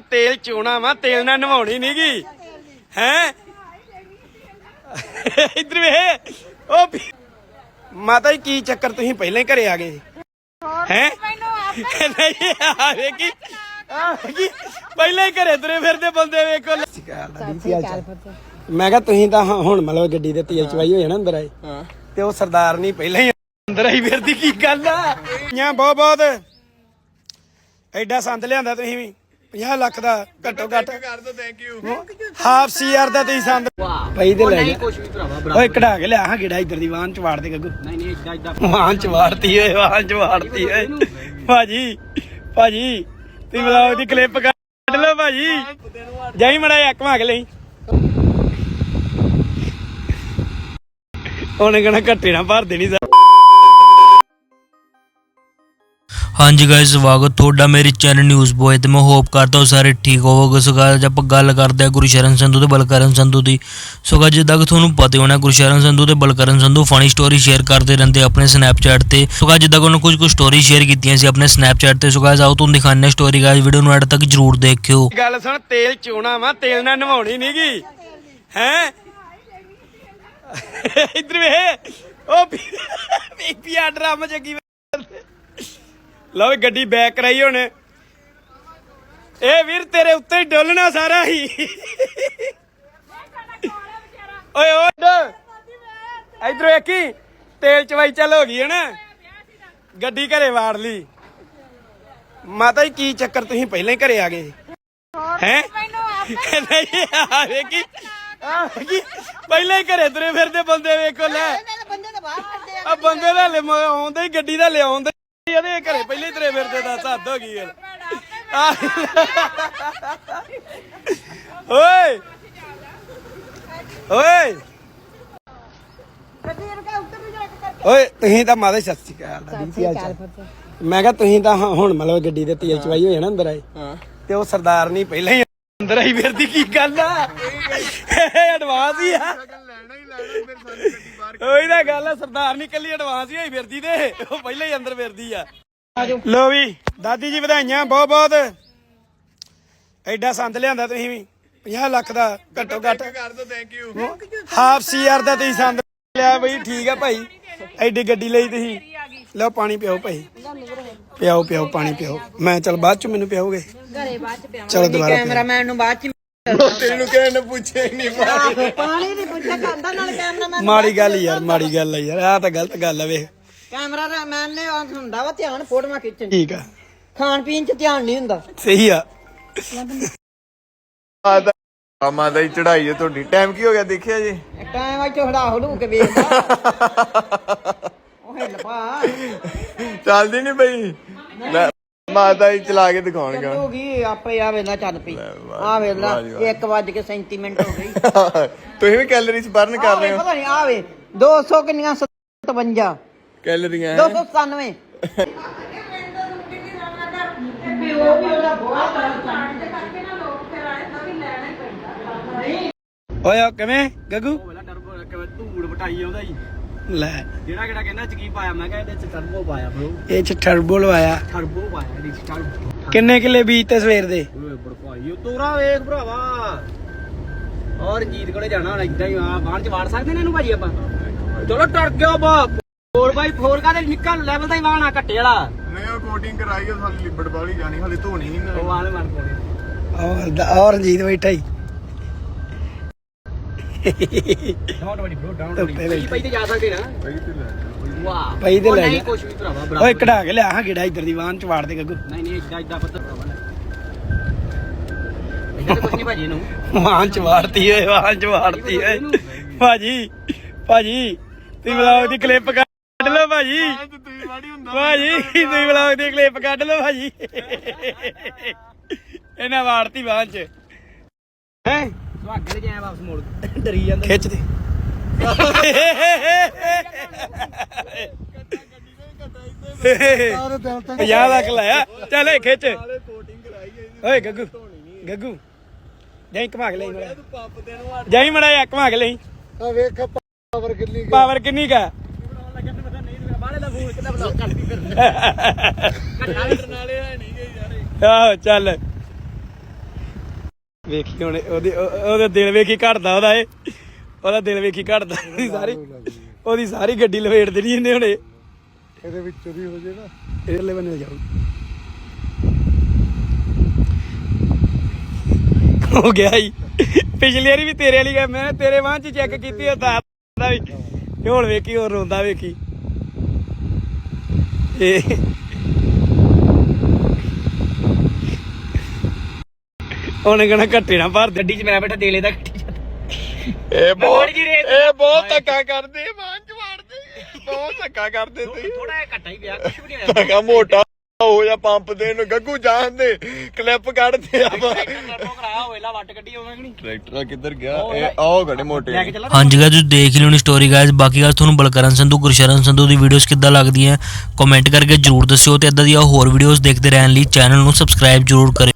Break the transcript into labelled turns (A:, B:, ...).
A: ਤੇਲ ਚੋਣਾ ਵਾ ਤੇਲ ਨਾਲ ਨਵਾਉਣੀ ਨਹੀਂਗੀ ਹੈ? ਇਧਰ ਵੇ ਉਹ ਮਾਤਾ ਜੀ ਕੀ ਚੱਕਰ ਤੁਸੀਂ ਪਹਿਲਾਂ ਹੀ ਘਰੇ ਆ ਗਏ? ਹੈ? ਨਹੀਂ ਆ ਵੇਖੀ ਆ ਵੇਖੀ ਪਹਿਲਾਂ ਹੀ ਘਰੇ ਤੁਰੇ ਫਿਰਦੇ ਬੰਦੇ ਵੇਖੋ। ਮੈਂ ਕਿਹਾ ਤੁਸੀਂ ਤਾਂ ਹੁਣ ਮਤਲਬ ਗੱਡੀ ਦੇ ਤੇਲ ਚਵਾਈ ਹੋ ਜਾਣਾ ਅੰਦਰ ਆਏ। ਤੇ ਉਹ ਸਰਦਾਰ ਨਹੀਂ ਪਹਿਲਾਂ ਹੀ ਅੰਦਰ ਆਈ ਫਿਰਦੀ ਕੀ ਗੱਲ ਆ? ਬਹੁਤ ਬਹੁਤ ਐਡਾ ਸੰਦ ਲਿਆਂਦਾ ਤੁਸੀਂ ਵੀ। 50 ਲੱਖ ਦਾ ਘੱਟੋ ਘੱਟ।
B: ਕਰ ਦੋ ਥੈਂਕ ਯੂ
A: ਹਾਫ ਸੀਆਰ ਦਾ ਤੁਸੀਂ ਸੰਦ ਪਈ ਤੇ ਲੈ
C: ਵੀ ਭਰਾਵਾ
A: ਓਏ ਕਢਾ ਕੇ ਲਿਆ ਹਾਂ ਗੇੜਾ ਇੱਧਰ ਦੀ ਵਾਹਨ ਚ ਵਾੜ ਦੇ ਗੱਗੂ।
C: ਨਹੀਂ ਨਹੀਂ ਇਦਾਂ ਇਦਾਂ
A: ਵਾਹਨ ਚ ਵਾੜਤੀ ਓਏ ਵਾਹਨ ਚ ਵਾੜਤੀ ਓਏ। ਭਾਜੀ ਭਾਜੀ ਤੁਸੀਂ ਬਲਾਉ ਦੀ ਕਲਿੱਪ ਕੱਢ ਲਓ ਭਾਜੀ। ਜਾਈ ਮੜਾ ਇੱਕ ਮਾਗ ਲਈ। ਉਹਨੇ ਕਹਣਾ ਘੱਟੇ ਨਾ ਭਰ ਦੇਣੀ
D: ਹਾਂਜੀ ਗਾਇਸ ਸਵਾਗਤ ਤੁਹਾਡਾ ਮੇਰੇ ਚੈਨਲ ਨਿਊਜ਼ ਬੋਏ ਤੇ। ਮੈਂ ਹੋਪ ਕਰਦਾ ਹਾਂ ਸਾਰੇ ਠੀਕ ਹੋਵੋਗੇ। ਸੋ guys, ਆਪਾਂ ਗੱਲ ਕਰਦੇ ਹਾਂ ਗੁਰਸ਼ਰਨ ਸੰਧੂ ਤੇ ਬਲਕਰਨ ਸੰਧੂ ਦੀ। ਸੋ guys, ਜਿੱਦਾਂ ਕਿ ਤੁਹਾਨੂੰ ਪਤਾ ਹੋਣਾ ਗੁਰਸ਼ਰਨ ਸੰਧੂ ਤੇ Balkaran Sandhu funny story share ਕਰਦੇ ਰਹਿੰਦੇ ਆਪਣੇ ਸਨੈਪਚੈਟ ਤੇ। ਸੋ guys, ਜਿੱਦਾਂ ਕਿ ਉਹਨਾਂ ਕੁਝ ਕੁ ਸਟੋਰੀ ਸ਼ੇਅਰ ਕੀਤੀਆਂ ਸੀ ਆਪਣੇ ਸਨੈਪਚੈਟ ਤੇ। ਸੋ guys, ਆਓ ਤੁਹਾਨੂੰ ਦਿਖਾਉਂਦੇ ਸਟੋਰੀ ਗਾਇਸ ਵੀਡੀਓ ਨੂੰ ਐਡ ਤੱਕ ਜਰੂਰ ਦੇਖਿਓ।
A: ਗੱਲ ਸੁਣ ਤੇਲ ਚੋਣਾ ਵਾ ਤੇਲ ਨਾਲ ਨਵਾਉਣੀ ਨਹੀਂਗੀ ਹੈ? ਇਧਰ ਵੇ ਉਹ ਬੀਬੀ ਆ ਡਰਮ ਜੱਗੀ ਲਓ ਵੀ ਗੱਡੀ ਬੈਕ ਕਰਾਈ ਹੁਣ। ਇਹ ਵੀਰ ਤੇਰੇ ਉੱਤੇ ਹੀ ਡੋਲਣਾ ਸਾਰਾ ਹੀ। ਓਏ ਓਏ ਇਧਰ। ਵੇਖੀ ਤੇਲ ਚਵਾਈ ਚੱਲ ਹੋ ਗਈ ਹੈ ਨਾ ਗੱਡੀ ਘਰੇ ਵਾੜ ਲਈ। ਮਾਤਾ ਜੀ ਕੀ ਚੱਕਰ? ਤੁਸੀਂ ਪਹਿਲਾਂ ਹੀ ਘਰੇ ਆ ਗਏ। ਹੈ? ਨਹੀਂ ਆ ਵੇਖੀ। ਆ ਵੇਖੀ। ਪਹਿਲਾਂ ਹੀ ਘਰੇ ਤੁਰੇ ਫਿਰਦੇ ਬੰਦੇ ਵੇਖੋ ਲੈ।
E: ਬੰਦੇ ਤਾਂ ਬਾਹਰ ਆ
A: ਬੰਦੇ ਦਾ ਲਿਮ ਆਉਂਦੇ ਹੀ ਗੱਡੀ ਦਾ ਲਿਆਉਂਦੇ। ਇਹਦੇ ਘਰੇ ਪਹਿਲੇ ਹੀ ਤੁਰੇ ਫਿਰਦੇ ਦਾ ਹੱਦ ਹੋ ਗਈ ਯਾਰ। ਆ। ਓਏ! ਓਏ! ਓਏ ਤੁਸੀਂ ਤਾਂ ਮਾਦੇ ਸਤਿ ਸ਼੍ਰੀ ਅਕਾਲ ਦਾ ਕੀ ਹਾਲ ਚਾਲ? ਮੈਂ ਕਿਹਾ ਤੁਸੀਂ ਤਾਂ ਹੁਣ ਹੁਣ ਮਤਲਬ ਗੱਡੀ ਦੇ ਤੇਲ ਚਵਾਈ ਹੋ ਜਾਣਾ ਅੰਦਰ ਆਏ ਤੇ ਉਹ ਸਰਦਾਰ ਨਹੀਂ ਪਹਿਲਾਂ ਹੀ ਅੰਦਰ ਆਈ ਫਿਰਦੀ ਕੀ ਗੱਲ ਆ? ਐਡਵਾਂਸ ਹੀ ਆ। ਉਹੀ ਤਾਂ ਗੱਲ ਆ ਸਰਦਾਰ ਨਹੀਂ ਕੱਲੀ ਐਡਵਾਂਸ ਹੀ ਹੋਈ ਫਿਰਦੀ ਤੇ ਉਹ ਪਹਿਲਾਂ ਹੀ ਅੰਦਰ ਫਿਰਦੀ ਆ। ਲੋ ਵੀ ਦਾਦੀ ਜੀ ਵਧਾਈਆਂ ਬਹੁਤ ਬਹੁਤ। ਐਡਾ ਸੰਦ ਲਿਆਂਦਾ ਤੁਸੀਂ ਵੀ 50 ਲੱਖ ਦਾ ਘੱਟੋ ਘੱਟ।
B: ਕਰ ਦੋ ਥੈਂਕ ਯੂ
A: ਹਾਫ ਸੀਆਰ ਦਾ ਤੁਸੀਂ ਸੰਦ ਲਿਆ ਬਈ ਠੀਕ ਆ ਭਾਈ। ਐਡੀ ਗੱਡੀ ਲਈ ਤੁਸੀਂ। ਲਓ ਪਾਣੀ ਪਿਓ ਭਾਈ। ਪਿਆਓ ਪਿਆਓ ਪਾਣੀ ਪਿਓ ਮੈਂ ਚਲ ਬਾਅਦ ਚ ਮੈਨੂੰ ਪਿਆਓਗੇ।
E: ਘਰੇ ਬਾਅਦ ਚ ਪਿਆਵਾਂ
A: ਚਲੋ ਦੁਬਾਰਾ ਪਿਆਓ।
E: ਕੈਮਰਾਮੈਨ ਨੂੰ ਬਾਅਦ ਚ
B: ਤੈਨੂੰ ਕਹਿਣ ਨੇ ਪੁੱਛਿਆ ਹੀ ਨਹੀਂ ਮਾਰੀ
E: ਪਾਣੀ ਨਹੀਂ ਪੁੱਛਿਆ ਕਰਦਾ ਨਾਲ ਕੈਮਰਾਮੈਨ
A: ਮਾੜੀ ਗੱਲ ਯਾਰ ਮਾੜੀ ਗੱਲ ਆ ਯਾਰ ਆਹ ਤਾਂ ਗਲਤ ਗੱਲ ਆ ਵੇਖ।
E: ਕੈਮਰਾਮੈਨ ਨੇ ਆਹ ਹੁੰਦਾ ਵਾ ਧਿਆਨ ਫੋਟੋਆਂ ਖਿੱਚਣ। 'ਚ।
A: ਠੀਕ ਆ।
E: ਖਾਣ ਪੀਣ ਚ ਧਿਆਨ ਨਹੀਂ ਹੁੰਦਾ।
A: ਸਹੀ ਆ।
B: ਆ ਮਾਤਾ ਦੀ ਚੜਾਈ ਹੈ ਤੁਹਾਡੀ। ਟਾਈਮ ਕੀ ਹੋ ਗਿਆ ਦੇਖਿਆ ਜੀ?
E: ਟਾਈਮ ਆ ਝੋੜਾ ਹੜੂ ਕੇ ਵੇਖਦਾ। ਉਹ ਹਿੱਲ ਪਾ।
B: ਚੱਲਦੀ ਨਹੀਂ ਬਈ ਲੈ, ਮਾਤਾ ਜੀ ਚਲਾ ਕੇ ਦਿਖਾਉਣਗਾ।
E: ਹੋ ਗਈ ਆਪੇ ਆ ਵੇਲਾ ਚੱਲ ਪਈ। ਆ ਵੇਲਾ 1 ਵਜ ਕੇ 37 ਮਿੰਟ ਹੋ ਗਈ
B: ਤੁਸੀਂ ਵੀ ਕੈਲਰੀਜ਼ ਬਰਨ ਕਰ ਰਹੇ ਹੋ।
E: ਪਤਾ ਨਹੀਂ ਆਵੇ 200 ਕਿੰਨੀਆਂ 57
B: ਕੈਲਰੀਆਂ
E: 297
A: ਓਏ ਕਿਵੇਂ ਗੱਗੂ?
C: ਧੂੜ ਵਟਾਈ ਆਉਂਦਾ ਜੀ।
A: ਲੈ।
C: ਜਿਹੜਾ ਕਿਹੜਾ ਕਹਿੰਦਾ ਚ ਕੀ ਪਾਇਆ? ਮੈਂ ਕਿਹਾ ਇਹਦੇ ਚ ਟਰਬੋ ਪਾਇਆ ਬ్రో
A: ਇਹ ਚ ਟਰਬੋ ਲਵਾਇਆ।
C: ਟਰਬੋ ਪਾਇਆ ਇਹਦੇ ਚ ਟਰਬੋ
A: ਕਿੰਨੇ ਕਿੱਲੇ ਬੀਜ ਤੇ ਸਵੇਰ ਦੇ?
C: ਓਏ ਬੜਕਾਈ ਉਹ ਤੋਰਾ ਵੇਖ ਭਰਾਵਾ। ਔਰ ਜੀਤ ਕੋਲੇ ਜਾਣਾ ਹੁਣ ਇਦਾਂ ਹੀ ਆ। ਬਾਹਰ ਚ ਵਾੜ ਸਕਦੇ ਨੇ ਇਹਨੂੰ ਭਾਜੀ ਆਪਾਂ? ਚਲੋ ਟਰ ਗਿਆ ਬਾ 4x4 ਕਾ ਤੇ ਨਿੱਕਾ ਲੈਵਲ ਦਾ ਹੀ ਵਾਹਣਾ ਘੱਟੇ ਵਾਲਾ।
B: ਨਹੀਂ ਉਹ ਕੋਟਿੰਗ ਕਰਾਈ ਉਹ ਸਾਲੀ ਲਿਬੜ ਵਾਲੀ ਜਾਣੀ ਹਾਲੇ ਧੋਣੀ ਨਹੀਂ
C: ਉਹ ਵਾਲੇ ਮਨ ਕੋਲੇ
A: ਔਰ ਦ- ਔਰ ਰਣਜੀਤ ਬੈਠਾ ਹੀ।
C: ਡਾਊਨ ਵੜੀ ਬ్రో ਡਾਊਨ
A: ਧੁੱਪੇ
C: ਵੜੀ
A: ਬੈਠੀ।
C: ਪਈ ਤੇ ਜਾ ਸਕਦੇ ਨਾ। ਵਾਹ।
A: ਪਈ ਤੇ
C: ਉਹ
A: ਲੈ
C: ਨਹੀਂ
A: ਜਾ।
C: ਕੁਛ ਵੀ ਭਰਾਵਾ
A: ਓਏ
C: ਬਰਾਬਰ
A: ਕਢਾ ਕੇ ਲਿਆ ਹਾਂ ਗੇੜਾ ਇੱਧਰ ਦੀ ਵਾਹਨ ਚ ਵਾੜ ਦੇ ਗੱਗੂ।
C: ਨਹੀਂ ਨਹੀਂ ਇਦਾਂ ਇਦਾਂ ਪੱਤਰ ਭਰਾਵਾ ਲੈ ਇਦਾਂ ਕੁਛ ਨਹੀਂ ਭਾਜੀ ਇਹਨੂੰ।
A: ਵਾਹਨ ਚ ਵਾੜਤੀ ਓਏ ਵਾਹਨ ਚ ਵਾੜਤੀ ਓਏ। ਭਾਜੀ ਭਾਜੀ ਤੁਸੀਂ ਬਲੌਗ ਦੀ ਕਲਿੱਪ ਕੱਢ ਲਓ ਭਾਜੀ।
B: ਤੁਸੀਂ ਵਾੜੀ ਹੁੰਦਾ
A: ਭਾਜੀ ਤੁਸੀਂ ਬਲੌਗ ਦੀ ਕਲਿੱਪ ਕੱਢ ਲਓ ਭਾਜੀ। ਇਹਨਾਂ ਵਾੜਤੀ ਵਾਹਨ ਚ। ਹੈ?
C: ਸੁਹਾਗਣ ਜਿਹਾ ਵਾਪਸ ਮੋੜ ਡਰੀ ਜਾਂਦਾ।
A: ਖਿੱਚ ਦੇ। ਪੰਜਾਹ ਲੱਖ ਲਾਇਆ। ਚੱਲ ਇਹ ਖਿੱਚ। ਓਏ ਗੱਗੂ। ਗੱਗੂ। ਜਾਈ ਘਮਾ ਕੇ ਲਈ ਮੜਾ। ਜਾਈ ਮੜਾ ਇੱਕ ਘਮਾ ਕੇ ਲਈ।
B: ਆ ਵੇਖ ਪਾਵਰ ਕਿੰਨੀ
A: ਪਾਵਰ ਕਿੰਨੀ ਕਾ
C: ਬਾਲੇ ਦਾ ਫੋਨ ਕਿੱਦਾਂ ਬਲੌਕ ਕਰਦੀ ਫਿਰ ਘੱਟਾ ਲੀਟਰ ਨਾਲੇ ਹੈ ਨਹੀਂ ਗਈ ਯਾਰ
A: ਆਹੋ ਚੱਲ ਵੇਖੀ ਹੁਣ ਉਹਦੇ ਉਹ- ਉਹਦਾ ਦਿਲ ਵੇਖੀ ਘਟਦਾ ਉਹਦਾ ਏ ਉਹਦਾ ਦਿਲ ਵੇਖੀ ਘਟਦਾ ਉਹਦੀ ਸਾਰੀ। ਉਹਦੀ ਸਾਰੀ ਗੱਡੀ ਲਵੇੜ ਦੇਣੀ ਇਹਨੇ ਹੁਣੇ
F: ਇਹਦੇ ਵਿੱਚੋਂ ਦੀ ਹੋ ਜੇ ਨਾ।
A: ਇਹਲੇ ਬੰਨੇ ਜਾਊ ਹੋ ਗਿਆ ਹੀ ਪਿਛਲੀ ਵਾਰੀ ਵੀ ਤੇਰੇ ਵਾਲੀ ਮੈਂ ਤੇਰੇ ਵਾਂ ਚ ਚੈੱਕ ਕੀਤੀ ਉਹ ਤਾਂ ਦਾ ਵੀ। ਹੁਣ ਵੇਖੀ ਹੋਰ ਰੋਂਦਾ ਵੇਖੀ। ਇਹ ਉਹਨੇ ਕਹਣਾ ਘੱਟੇ ਨਾ ਭਰ ਦੇ।
C: ਗੱਡੀ 'ਚ ਮੈਂ ਬੈਠਾ ਦੇਲੇ ਦਾ ਗੱਡੀ 'ਚ।
B: ਇਹ ਬਹੁਤ
C: ਜਿਹੀ
B: ਇਹ ਬਹੁਤ ਧੱਕਾ ਕਰਦੇ ਮਾਂ ਚ ਮਾਰਦੇ ਬਹੁਤ ਧੱਕਾ ਕਰਦੇ ਤੁਸੀਂ।
C: ਥੋੜਾ ਜਿਹਾ ਘੱਟਾ ਹੀ ਪਿਆ ਕੁਝ ਵੀ ਨਹੀਂ ਹੋਇਆ।
B: ਧੱਕਾ ਮੋਟਾ ਹੋ ਜਾ ਪੰਪ ਦੇ ਨੂੰ ਗੱਗੂ ਜਾਣ ਦੇ ਕਲਿੱਪ ਕੱਢਦੇ ਆਪਾਂ।
C: ਟਰਬੋ ਕਰਾਇਆ ਹੋਏਲਾ ਵੱਟ ਗੱਡੀ ਹੋਵੇ ਕਿ ਨਹੀਂ।
B: ਟਰੈਕਟਰ ਕਿੱਧਰ ਗਿਆ? ਇਹ ਆਓ ਘੜੇ ਮੋਟੇ
C: ਲੈ ਕੇ ਚੱਲਾ।
D: ਹਾਂਜੀ ਗਾਇਸ ਤੁਸੀਂ ਦੇਖ ਲਿਓ ਨੀ ਸਟੋਰੀ ਗਾਇਸ ਬਾਕੀ ਗੱਲ ਤੁਹਾਨੂੰ ਬਲਕਰਨ ਸੰਧੂ ਗੁਰਸ਼ਰਨ ਸੰਧੂ ਦੀ ਵੀਡੀਓਜ਼ ਕਿੱਦਾਂ ਲੱਗਦੀਆਂ ਕਮੈਂਟ ਕਰਕੇ ਜਰੂਰ ਦੱਸਿਓ ਤੇ ਇਦਾਂ ਦੀਆਂ ਹੋਰ ਵੀਡੀਓਜ਼ ਦੇਖਦੇ ਰਹਿਣ ਲਈ ਚੈਨਲ ਨੂੰ ਸਬਸਕ੍ਰਾਈਬ ਜਰੂਰ ਕਰਿਓ।